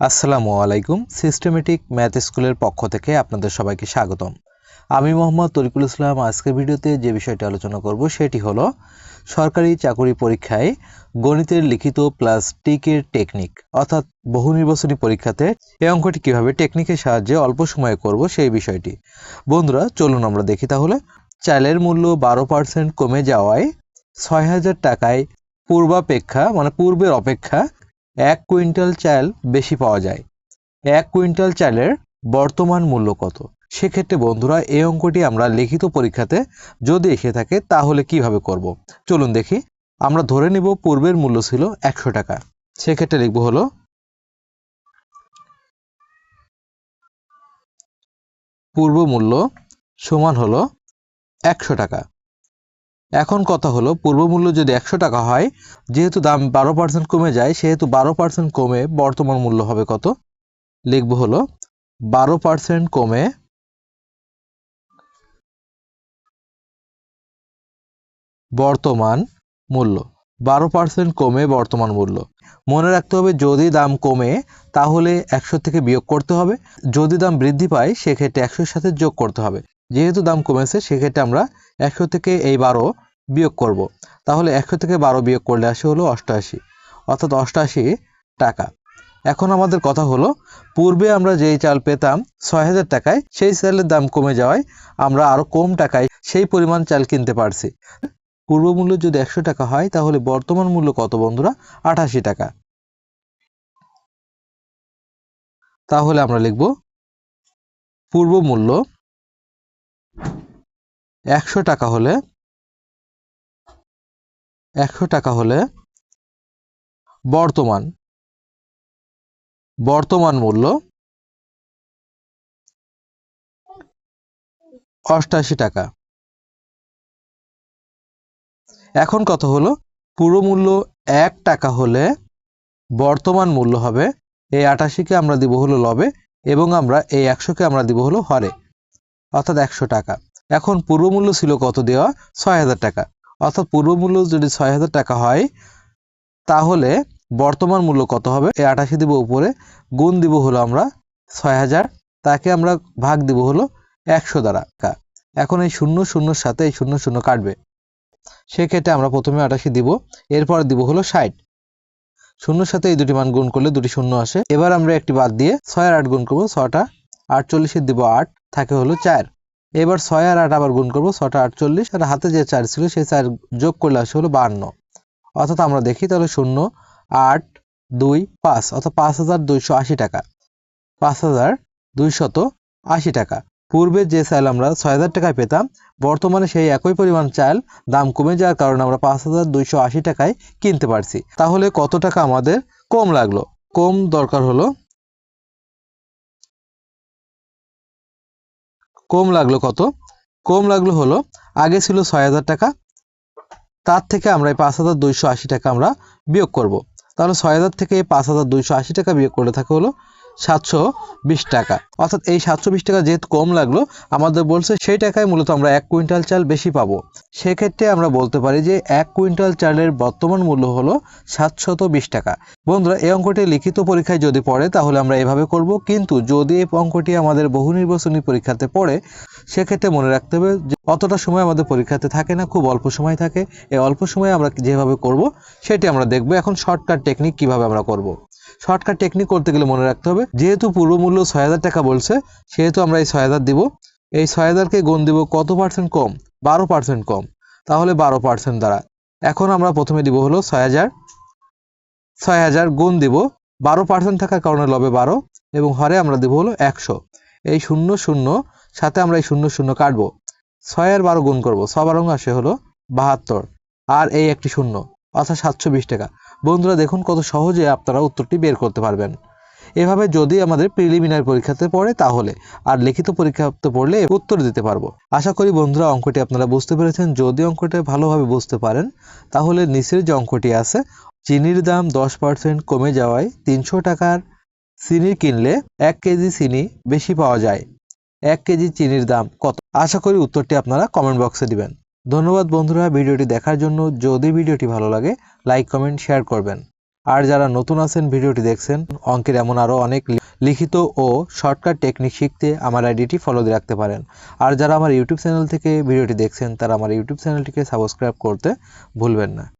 আসসালামু আলাইকুম systematic math স্কুলের পক্ষ থেকে আপনাদের সবাইকে স্বাগতম। আমি মোহাম্মদ তরিকুল ইসলাম। আজকের ভিডিওতে যে বিষয়টি আলোচনা করব সেটি হলো, সরকারি চাকরি পরীক্ষায় গণিতের লিখিত প্লাস টিকের টেকনিক অর্থাৎ বহু নির্বাচনী পরীক্ষাতে এই অঙ্কটি কীভাবে টেকনিকের সাহায্যে অল্প সময়ে করব সেই বিষয়টি। বন্ধুরা, চলুন আমরা দেখি তাহলে। চালের মূল্য বারো পার্সেন্ট কমে যাওয়ায় ছয় হাজার টাকায় পূর্বাপেক্ষা মানে পূর্বের অপেক্ষা এক কুইন্টাল চাল বেশি পাওয়া যায়। এক কুইন্টাল চালের বর্তমান মূল্য কত? সেক্ষেত্রে বন্ধুরা, এই অঙ্কটি আমরা লিখিত পরীক্ষাতে যদি এসে থাকে, তাহলে কীভাবে করব? চলুন দেখি। আমরা ধরে নিব পূর্বের মূল্য ছিল একশো টাকা। সেক্ষেত্রে লিখব হলো পূর্ব মূল্য সমান হলো একশো টাকা। এখন কথা হলো, পূর্ব মূল্য যদি একশো টাকা হয়, যেহেতু দাম বারো পার্সেন্ট কমে যায়, সেহেতু বারো পার্সেন্ট কমে বর্তমান মূল্য হবে কত? লিখব হলো, বারো পার্সেন্ট কমে বর্তমান মূল্য। বারো পার্সেন্ট কমে বর্তমান মূল্য। মনে রাখতে হবে, যদি দাম কমে, তাহলে একশো থেকে বিয়োগ করতে হবে। যদি দাম বৃদ্ধি পায়, সেক্ষেত্রে একশোর সাথে যোগ করতে হবে। যেহেতু দাম কমেছে, সেক্ষেত্রে আমরা একশো থেকে এই বারো বিয়োগ করব। তাহলে একশো থেকে বারো বিয়োগ করলে আসে হলো অষ্টআশি অর্থাৎ অষ্টআশি টাকা। এখন আমাদের কথা হলো, পূর্বে আমরা যেই চাল পেতাম ছয় হাজার টাকায়, সেই চালের দাম কমে যাওয়ায় আমরা আরও কম টাকায় সেই পরিমাণ চাল কিনতে পারছি। পূর্ব মূল্য যদি একশো টাকা হয়, তাহলে বর্তমান মূল্য কত বন্ধুরা? আঠাশি টাকা। তাহলে আমরা লিখব, পূর্ব মূল্য একশো টাকা হলে, একশো টাকা হলে বর্তমান বর্তমান মূল্য অষ্টাশি টাকা। এখন কত হলো? পুরো মূল্য এক টাকা হলে বর্তমান মূল্য হবে এই আটাশিকে আমরা দিব হলো লবে এবং আমরা এই একশোকে আমরা দিব হলো হরে, অর্থাৎ একশো টাকা। এখন পূর্বমূল্য ছিল কত দেওয়া? ছয় হাজার টাকা। অর্থাৎ পূর্বমূল্য যদি ছয় হাজার টাকা হয়, তাহলে বর্তমান মূল্য কত হবে? এই আটাশি দিব উপরে, গুণ দিব হলো আমরা ছয় হাজার। তাকে আমরা ভাগ দিব হলো একশো দ্বারা। এখন এই শূন্য শূন্যর সাথে এই শূন্য শূন্য কাটবে। সেক্ষেত্রে আমরা প্রথমে আটাশি দিব, এরপর দিব হলো ষাট। শূন্যর সাথে এই দুটি মান গুণ করলে দুটি শূন্য আসে। এবার আমরা একটি বাদ দিয়ে ছয় আট গুণ করব ছটা আটচল্লিশের দিব আট, থাকে হলো চার। এবার ছয় আর আট আবার গুণ করব, ছটা আটচল্লিশ। আর হাতে যে চার ছিল, সেই চার যোগ করলে আসে হলো বাহান্ন অর্থাৎ আমরা দেখি তাহলে শূন্য, আট, দুই, পাঁচ। অর্থাৎ পাঁচ হাজার দুইশো আশি টাকা। পাঁচ হাজার দুইশত আশি টাকা। পূর্বে যে চাল আমরা ছয় হাজার টাকায় পেতাম, বর্তমানে সেই একই পরিমাণ চাল দাম কমে যাওয়ার কারণে আমরা পাঁচ হাজার দুইশো আশি টাকায় কিনতে পারছি। তাহলে কত টাকা আমাদের কম লাগল? কম দরকার হলো কম লাগল কত? কম লাগল হলো, আগে ছিল ছয় হাজার টাকা, তার থেকে আমরা এই পাঁচ হাজার দুইশো আশি টাকা আমরা বিয়োগ করব। তাহলে ছয় হাজার থেকে পাঁচ হাজার দুইশো আশি টাকা বিয়োগ করলে থাকে হলো সাতশো বিশ টাকা। অর্থাৎ এই সাতশো বিশ টাকা যেহেতু কম লাগল, আমাদের বলছে সেই টাকায় মূলত আমরা এক কুইন্টাল চাল বেশি পাবো। সেক্ষেত্রে আমরা বলতে পারি যে এক কুইন্টাল চালের বর্তমান মূল্য হলো সাতশত বিশ টাকা। বন্ধুরা, এই অঙ্কটি লিখিত পরীক্ষায় যদি পড়ে, তাহলে আমরা এভাবে করব। কিন্তু যদি এই অঙ্কটি আমাদের বহু নির্বাচনী পরীক্ষাতে পড়ে, সেক্ষেত্রে মনে রাখতে হবে যে অতটা সময় আমাদের পরীক্ষাতে থাকে না, খুব অল্প সময় থাকে। এই অল্প সময়ে আমরা যেভাবে করব, সেটি আমরা দেখব। এখন শর্টকাট টেকনিক কীভাবে আমরা করব। শর্টকাট টেকনিক করতে গেলে মনে রাখতে হবে। যেহেতু পূর্ব মূল্য ছয় হাজার টাকা বলছে, সেহেতু আমরা এই ছয় হাজার দিব। এই ছয় হাজারকে গুণ দিব কত পার্সেন্ট কম? বারো পার্সেন্ট কম। তাহলে বারো পার্সেন্ট দ্বারা। এখন আমরা প্রথমে দিব হলো ছয় হাজার। ছয় হাজার গুণ দিব। বারো পার্সেন্ট থাকার কারণে লবে বারো এবং হরে আমরা দিব হলো একশো। এই শূন্য শূন্য, সাথে আমরা এই শূন্য শূন্য কাটবো। ছয় আর বারো গুণ করব। ছ বারো আসে হলো বাহাত্তর। আর এই একটি শূন্য, অর্থাৎ সাতশো বিশ টাকা। বন্ধুরা দেখুন কত সহজে আপনারা উত্তরটি বের করতে পারবেন। এভাবে যদি আমাদের প্রিলিমিনারি পরীক্ষাতে পড়ে তাহলে, আর লিখিত পরীক্ষাতে পড়লে উত্তর দিতে পারব। আশা করি বন্ধুরা অঙ্কটি আপনারা বুঝতে পেরেছেন। যদি অঙ্কটা ভালোভাবে বুঝতে পারেন, তাহলে নিচের যে অঙ্কটি আছে, চিনির দাম দশ পার্সেন্ট কমে যাওয়ায় তিনশো টাকার চিনি কিনলে এক কেজি চিনি বেশি পাওয়া যায়। এক কেজি চিনির দাম কত? আশা করি উত্তরটি আপনারা কমেন্ট বক্সে দিবেন। ধন্যবাদ বন্ধুরা ভিডিওটি দেখার জন্য। যদি ভিডিওটি ভালো লাগে, লাইক, কমেন্ট, শেয়ার করবেন। আর যারা নতুন আছেন, ভিডিওটি দেখছেন, অঙ্কের এমন আরও অনেক লিখিত ও শর্টকাট টেকনিক শিখতে আমার আইডিটি ফলো দিয়ে রাখতে পারেন। আর যারা আমার ইউটিউব চ্যানেল থেকে ভিডিওটি দেখছেন, তারা আমার ইউটিউব চ্যানেলটিকে সাবস্ক্রাইব করতে ভুলবেন না।